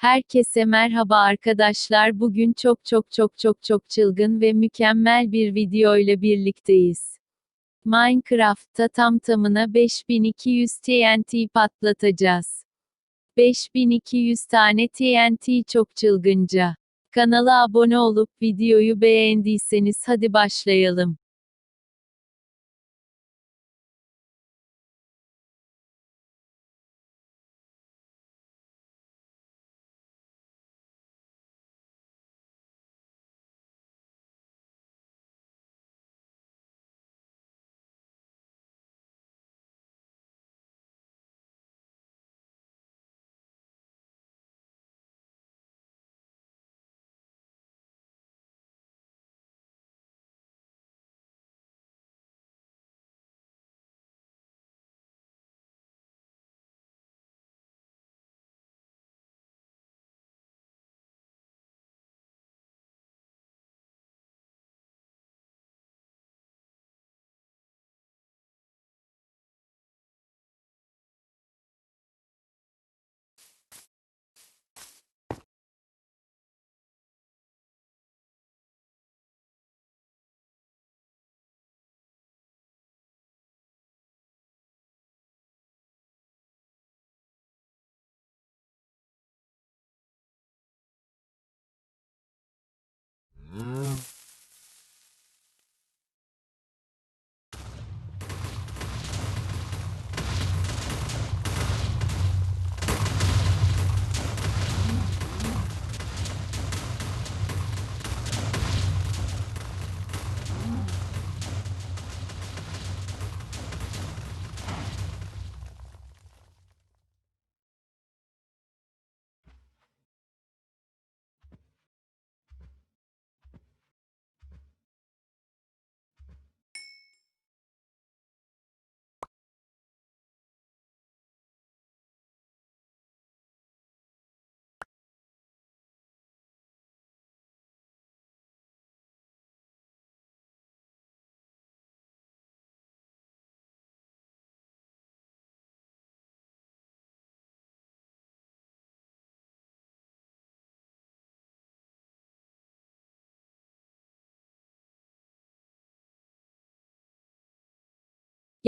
Herkese merhaba arkadaşlar. Bugün çok çok çok çok çok çılgın ve mükemmel bir video ile birlikteyiz. Minecraft'ta tam tamına 5200 TNT patlatacağız. 5200 tane TNT çok çılgınca. Kanala abone olup videoyu beğendiyseniz hadi başlayalım.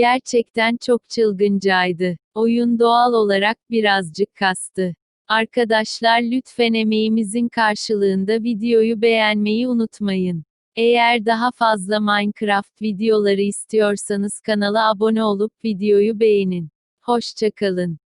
Gerçekten çok çılgıncaydı. Oyun doğal olarak birazcık kastı. Arkadaşlar lütfen emeğimizin karşılığında videoyu beğenmeyi unutmayın. Eğer daha fazla Minecraft videoları istiyorsanız kanala abone olup videoyu beğenin. Hoşçakalın.